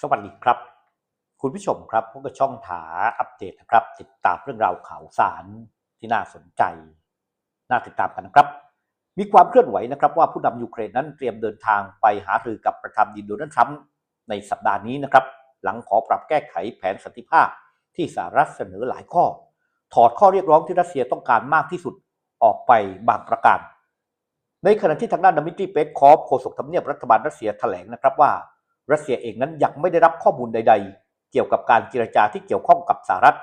สวัสดีครับ คุณผู้ชมครับพวกบช่องถาอัปเดตนะครับ ติดตามเรื่องราวข่าวสารที่น่าสนใจ น่าติดตามกันนะครับ มีความเคลื่อนไหวนะครับ ว่าผู้นำยูเครนนั้นเตรียมเดินทางไปหารือกับประธานาธิบดีโดนัลด์ทรัมป์ในสัปดาห์นี้นะครับ หลังขอปรับแก้ไขแผนสันติภาพที่สหรัฐเสนอหลายข้อ ถอดข้อเรียกร้องที่รัสเซียต้องการมากที่สุดออกไปบางประการ ในขณะที่ทางด้านดมิตรีเปสคอฟโฆษกทำเนียบรัฐบาลรัสเซียแถลงนะครับว่า รัสเซียเองนั้นยังไม่ได้รับข้อมูลใด ๆ เกี่ยวกับการเจรจาที่เกี่ยวข้องกับสหรัฐ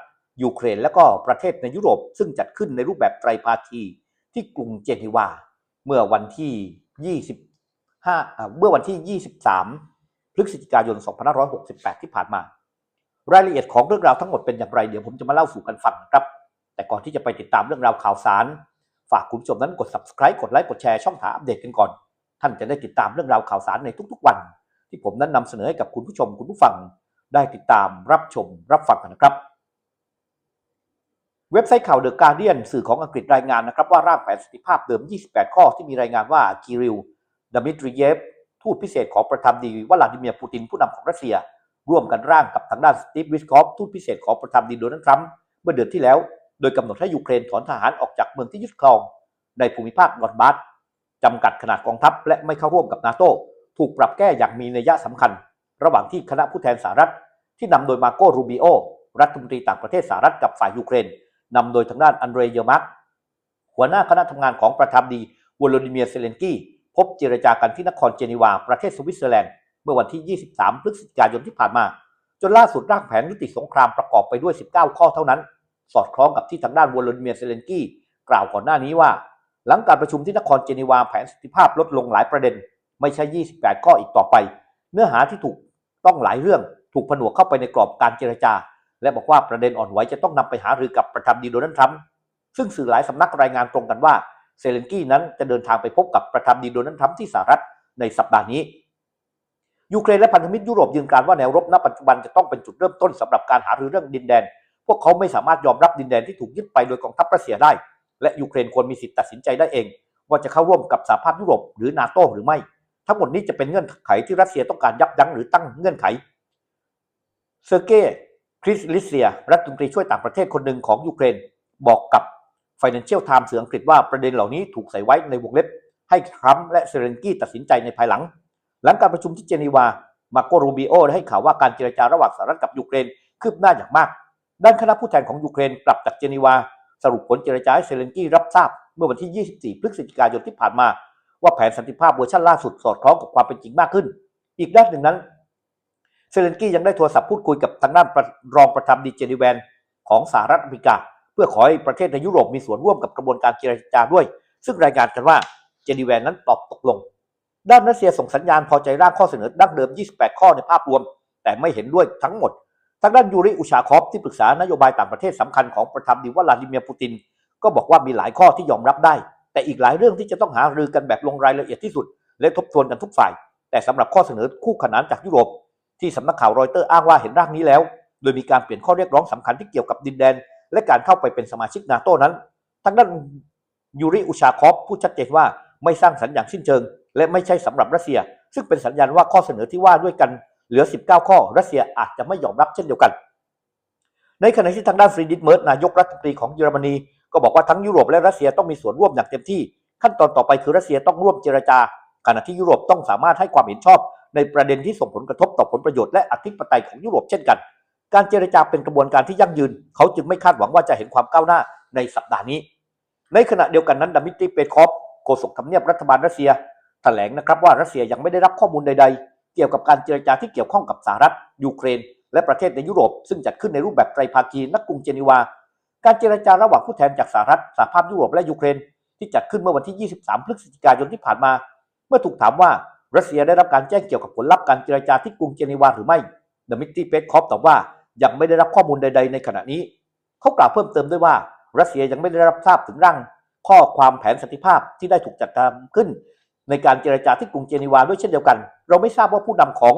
ยูเครน และก็ประเทศในยุโรป ซึ่งจัดขึ้นในรูปแบบไตรภาคีที่กรุงเจนีวา เมื่อวันที่ 25อ่าเมื่อวันที่ 23 พฤศจิกายน 2568 ที่ผ่านมา รายละเอียดของเรื่องราวทั้งหมดเป็นอย่างไรเดี๋ยวผมจะมาเล่าสู่กันฟังครับ แต่ก่อนที่จะไปติดตามเรื่องราวข่าวสาร ฝากคุณผู้ชมนั้นกด subscribe กดไลค์กดแชร์ช่องถาอัปเดตกันก่อน ท่านจะได้ติดตามเรื่องราวข่าวสารในทุกๆวัน ที่ผมนั้นนำเสนอให้กับคุณผู้ชมคุณผู้ฟังได้ติดตามรับชมรับฟังกันนะครับ เว็บไซต์ข่าวเดอะการเดียนสื่อของอังกฤษรายงานนะครับว่าร่างแผนสันติภาพเดิม 28 ข้อที่มีรายงานว่าคิริลดมิทริเยฟทูตพิเศษของประธานาธิบดีวลาดิเมียร์ปูตินผู้นำของรัสเซีย ร่วมกันร่างกับทางด้านสตีฟวิสคอฟทูตพิเศษของประธานาธิบดีโดนัลด์ทรัมป์เมื่อเดือนที่แล้ว โดยกำหนดให้ยูเครนถอนทหารออกจากเมืองที่ยึดครอง ในภูมิภาคดอนบาสจำกัดขนาดกองทัพและไม่เข้าร่วมกับนาโต ถูกปรับแก้อย่างมีนัยสำคัญ ระหว่างที่คณะผู้แทนสหรัฐ ที่นำโดยมาโกรูบิโอรัฐมนตรีต่างประเทศสหรัฐกับฝ่ายยูเครนนำโดยทางด้านอันเดรเยอร์มักหัวหน้าคณะทำงานของประธานดีวโลดิเมียร์เซเลนกี้พบเจรจากันที่นครเจนีวา ประเทศสวิตเซอร์แลนด์ เมื่อวันที่ 23 พฤศจิกายนที่ผ่านมา จนล่าสุดร่างแผนยุติสงครามประกอบไปด้วย 19 ข้อเท่านั้น สอดคล้องกับที่ทางด้านวโลดิเมียร์เซเลนกี้กล่าวก่อนหน้านี้ว่า หลังการประชุมที่นครเจนีวาแผนสันติภาพลดลงหลายประเด็น ไม่ใช่ 28 ข้ออีกต่อไป เนื้อหาที่ถูกต้องหลายเรื่องถูกผนวกเข้าไปในกรอบการเจรจา และบอกว่าประเด็นอ่อนไหวจะต้องนำไปหารือกับประธานาธิบดีโดนัลด์ทรัมป์ซึ่งสื่อหลายสำนักรายงานตรงกันว่าเซเลนกี้นั้นจะเดินทางไปพบกับประธานาธิบดีโดนัลด์ทรัมป์ที่สหรัฐในสัปดาห์นี้ ยูเครนและพันธมิตรยุโรปยืนการว่าแนวรบณปัจจุบันจะต้องเป็นจุดเริ่มต้นสำหรับการหารือเรื่องดินแดน พวกเขาไม่สามารถยอมรับดินแดนที่ถูกยึดไปโดยกองทัพรัสเซียได้ และยูเครนควรมีสิทธิ์ตัดสินใจได้เอง ว่าจะเข้าร่วมกับสหภาพยุโรปหรือนาโตหรือไม่ ทั้งหมดนี้จะเป็นเงื่อนไขที่รัสเซียต้องการยับยั้งหรือตั้งเงื่อนไข เซอร์เกย์คริสลิเซีย รัฐมนตรีช่วยต่างประเทศคนหนึ่งของยูเครน บอกกับ Financial Times สื่ออังกฤษว่าประเด็นเหล่านี้ถูกใส่ไว้ในวงเล็บ ให้ทรัมป์และเซเลนกี้ตัดสินใจในภายหลัง หลังการประชุมที่เจนีวา มาโกรูบิโอได้ให้ข่าวว่าการเจรจาระหว่างสหรัฐกับยูเครนคืบหน้าอย่างมาก ด้านคณะผู้แทนของยูเครนกลับจากเจนีวา สรุปผลเจรจาให้เซเลนกี้รับทราบเมื่อวันที่ 24 พฤศจิกายนที่ผ่านมา ว่าแผนสันติภาพเวอร์ชันล่าสุดสอดคล้องกับความเป็นจริงมากขึ้น อีกด้านหนึ่งนั้น เซเลนกี้ยังได้โทรศัพท์พูดคุยกับทางด้านรองประธานดีเจนีแวนของสหรัฐอเมริกา เพื่อขอให้ประเทศในยุโรปมีส่วนร่วมกับกระบวนการเจรจาด้วย ซึ่งรายงานกันว่าเจนีแวนนั้นตอบตกลง ด้านรัสเซียส่งสัญญาณพอใจร่างข้อเสนอดั้งเดิม 28 ข้อในภาพรวม แต่ไม่เห็นด้วยทั้งหมดทางด้านยูริอุชาคอฟที่ปรึกษานโยบายต่างประเทศสำคัญของประธานาธิบดีวลาดิเมียร์ปูติน ก็บอกว่ามีหลายข้อที่ยอมรับได้ แต่อีกหลายเรื่องที่จะต้องหารือกันแบบลงรายละเอียดที่สุด และทบทวนกันทุกฝ่าย แต่สำหรับข้อเสนอคู่ขนานจากยุโรป ที่สำนักข่าวรอยเตอร์อ้างว่าเห็นร่างนี้แล้ว โดยมีการเปลี่ยนข้อเรียกร้องสำคัญที่เกี่ยวกับดินแดน และการเข้าไปเป็นสมาชิกนาโต้นั้นทางด้านยูริอุชาคอฟพูดชัดเจนว่าไม่สร้างสรรค์อย่างสิ้นเชิง และไม่ใช่สำหรับรัสเซีย ซึ่งเป็นสัญญาณว่าข้อเสนอที่ว่าด้วยกันเหลือ 19 ข้อ รัสเซียอาจจะไม่ยอมรับเช่นเดียวกัน ในขณะที่ทางด้านฟรีดิตเมิร์ตนายกรัฐมนตรีของเยอรมนี ก็บอกว่าทั้งยุโรปและรัสเซียต้องมีส่วนร่วมอย่างเต็มที่ ขั้นตอนต่อไปคือรัสเซียต้องร่วมเจรจา ขณะที่ยุโรปต้องสามารถให้ความเห็นชอบ ในประเด็นที่ส่งผลกระทบต่อผลประโยชน์และอธิปไตยของยุโรปเช่นกัน การเจรจาเป็นกระบวนการที่ยั่งยืน เขาจึงไม่คาดหวังว่าจะเห็นความก้าวหน้าในสัปดาห์นี้ ในขณะเดียวกันนั้นดามิตรีเปโคฟโฆษกทำเนียบรัฐบาลรัสเซียแถลงนะครับว่ารัสเซียยังไม่ได้รับข้อมูลใด ๆ เกี่ยวกับการเจรจาที่เกี่ยวข้องกับสหรัฐยูเครน และประเทศในยุโรป ซึ่งจัดขึ้นในรูปแบบไตรภาคีนักกรุงเจนีวา การเจรจาระหว่างผู้แทนจากสหรัฐสหภาพยุโรปและยูเครน ที่จัดขึ้นเมื่อวันที่ 23 พฤศจิกายนที่ผ่านมา เมื่อถูกถามว่ารัสเซียได้รับการแจ้งเกี่ยวกับผลลัพธ์การเจรจาที่กรุงเจนีวาหรือไม่ดมิตรีเปสคอฟตอบว่ายังไม่ได้รับข้อมูลใด ๆ ในขณะนี้ เขากล่าวเพิ่มเติมด้วยว่า รัสเซียยังไม่ได้รับทราบถึงร่าง ข้อความแผนสันติภาพที่ได้ถูกจัดทำขึ้น ในการเจรจาที่กรุงเจนีวาด้วยเช่นเดียวกัน เราไม่ทราบว่าผู้นำของ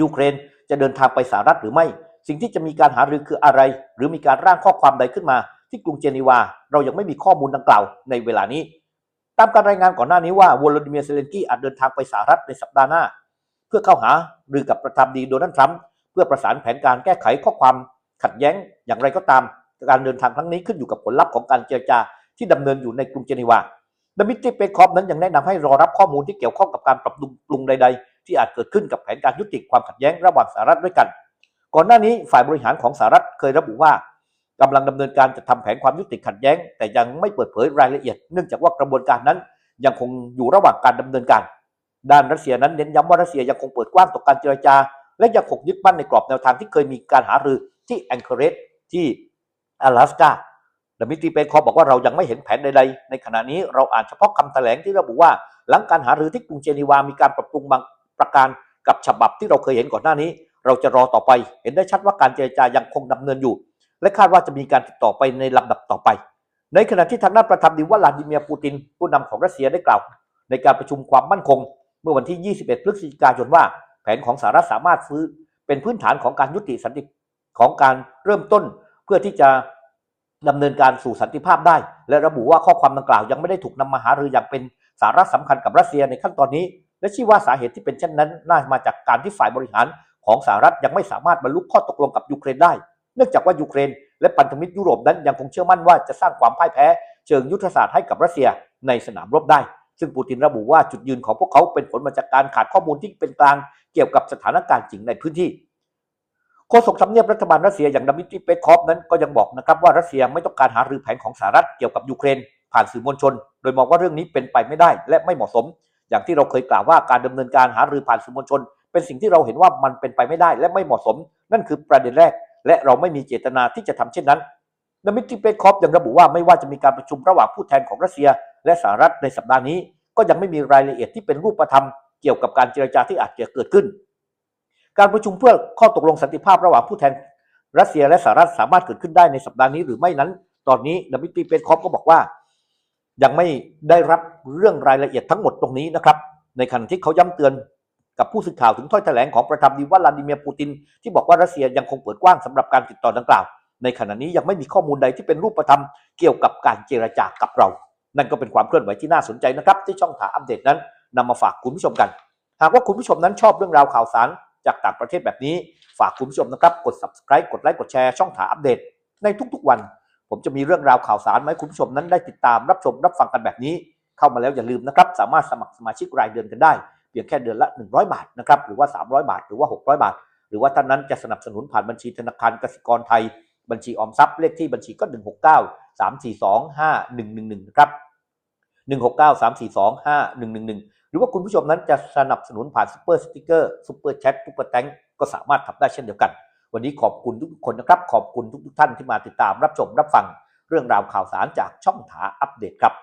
ยูเครนจะเดินทางไปสหรัฐหรือไม่ สิ่งที่จะมีการหารือคืออะไร หรือมีการร่างข้อความใดขึ้นมา ที่กรุงเจนีวา เรายังไม่มีข้อมูลดังกล่าวในเวลานี้ ตามการรายงานก่อนหน้านี้ว่าวโลดิเมียร์เซเลนกี้อาจเดินทางไปสหรัฐในสัปดาห์หน้า เพื่อเข้าหารือกับประธานดีโดนัลด์ทรัมป์เพื่อประสานแผนการแก้ไขข้อความขัดแย้งอย่างไรก็ตามการเดินทางครั้งนี้ขึ้นอยู่กับผลลัพธ์ของการเจรจาที่ดำเนินอยู่ในกรุงเจนีวาดมิตรีเปคอฟนั้นยังแนะนำให้รอรับข้อมูลที่เกี่ยวข้องกับการปรับปรุงใด ๆ ที่อาจเกิดขึ้นกับแผนการยุติความขัดแย้งระหว่างสหรัฐด้วยกัน ก่อนหน้านี้ฝ่ายบริหารของสหรัฐเคยระบุว่ากำลังดำเนินการจะทำแผนความยุติขัดแย้ง แต่ยังไม่เปิดเผยรายละเอียด เนื่องจากว่ากระบวนการนั้นยังคงอยู่ระหว่างการดำเนินการ ด้านรัสเซียนั้นเน้นย้ำว่ารัสเซียยังคงเปิดกว้างต่อการเจรจา และยังคงยึดมั่นในกรอบแนวทางที่เคยมีการหารือที่แองเกอร์เรสที่阿拉สกาดมิตรีเปคอบอกว่าเรายังไม่เห็นแผนใดๆ ในขณะนี้เราอ่านเฉพาะคำแถลงที่ระบุว่า หลังการหารือที่กรุงเจนีวามีการปรับปรุงบางประการกับฉบับที่เราเคยเห็นก่อนหน้านี้ เราจะรอต่อไป เห็นได้ชัดว่าการเจรจายังคงดำเนินอยู่ และคาดว่าจะมีการติดต่อไปในลำดับต่อไป ในขณะที่ทางด้านประธานาธิบดีวลาดิเมียร์ปูติน ผู้นำของรัสเซียได้กล่าว ในการประชุมความมั่นคง เมื่อวันที่ 21 พฤศจิกายนว่า แผนของสหรัฐสามารถฟื้นเป็นพื้นฐานของการยุติสันติของการเริ่มต้น เพื่อที่จะดำเนินการสู่สันติภาพได้ และระบุว่าข้อความดังกล่าวยังไม่ได้ถูกนำมาหารืออย่างเป็นสาระสำคัญกับรัสเซียในขั้นตอนนี้ และชี้ว่าสาเหตุที่เป็นเช่นนั้น น่ามาจากการที่ฝ่ายบริหาร ของสหรัฐยังไม่สามารถบรรลุข้อตกลงกับยูเครนได้ เนื่องจากว่ายูเครน และพันธมิตรยุโรปนั้นยังคงเชื่อมั่นว่าจะสร้างความพ่ายแพ้ เชิงยุทธศาสตร์ให้กับรัสเซียในสนามรบได้ ซึ่งปูตินระบุว่าจุดยืนของพวกเขาเป็นผลมาจากการขาดข้อมูลที่เป็นกลางเกี่ยวกับสถานการณ์จริงในพื้นที่โฆษกทำเนียบรัฐบาลรัสเซียอย่างดมิตรีเปคอฟนั้นก็ยังบอกนะครับว่ารัสเซียไม่ต้องการหารือแผนของสหรัฐเกี่ยวกับยูเครน ผ่านสื่อมวลชน โดยมองว่าเรื่องนี้เป็นไปไม่ได้และไม่เหมาะสม อย่างที่เราเคยกล่าวว่าการดำเนินการหารือผ่านสื่อมวลชน เป็นสิ่งที่เราเห็นว่ามันเป็นไปไม่ได้และไม่เหมาะสม นั่นคือประเด็นแรก และเราไม่มีเจตนาที่จะทำเช่นนั้นดมิตรีเปคอฟยังระบุว่าไม่ว่าจะมีการประชุมระหว่างผู้แทนของรัสเซีย และสหรัฐในสัปดาห์นี้ ก็ยังไม่มีรายละเอียดที่เป็นรูปธรรมเกี่ยวกับการเจรจาที่อาจจะเกิดขึ้น การประชุมเพื่อข้อตกลงสันติภาพระหว่างผู้แทนรัสเซียและสหรัฐสามารถเกิดขึ้นได้ในสัปดาห์นี้หรือไม่นั้น ตอนนี้ดมิตรีเปคอฟก็บอกว่า ยังไม่ได้รับเรื่องรายละเอียดทั้งหมดตรงนี้นะครับ ในขณะที่เขาย้ำเตือน กับผู้สื่อข่าวถึงถ้อยแถลงของประธานาธิบดีวลาดิเมียร์ปูติน ที่บอกว่ารัสเซียยังคงเปิดกว้างสำหรับการติดต่อดังกล่าว ในขณะนี้ยังไม่มีข้อมูลใดที่เป็นรูปธรรมเกี่ยวกับการเจรจากับเรา นั่นก็เป็นความเคลื่อนไหวที่น่าสนใจนะครับ ที่ช่องถาอัปเดตนั้นนำมาฝากคุณผู้ชมกัน หากว่าคุณผู้ชมนั้นชอบเรื่องราวข่าวสารจากต่างประเทศแบบนี้ ฝากคุณผู้ชมนะครับกด subscribe กดไลค์กดแชร์ช่องถาอัปเดต ในทุกๆวัน ผมจะมีเรื่องราวข่าวสารมาให้คุณผู้ชมนั้นได้ติดตามรับชมรับฟังกันแบบนี้ เข้ามาแล้วอย่าลืมนะครับ สามารถสมัครสมาชิกรายเดือนกันได้ เพียงแค่เดือนละ 100 บาทนะครับหรือว่า 300 บาท หรือว่า 600 บาท หรือว่าท่านนั้นจะสนับสนุนผ่านบัญชีธนาคารกสิกรไทย บัญชีออมทรัพย์เลขที่บัญชีก็ 169 342 5111นะครับ169 342 5111 หรือว่าคุณผู้ชมนั้นจะสนับสนุนผ่านซุปเปอร์สติกเกอร์ซุปเปอร์แชทซุปเปอร์แตงก็สามารถทำได้เช่นเดียวกัน วันนี้ขอบคุณทุกคนนะครับ ขอบคุณทุกท่านที่มาติดตามรับชมรับฟัง เรื่องราวข่าวสารจากช่องถาอัปเดตครับ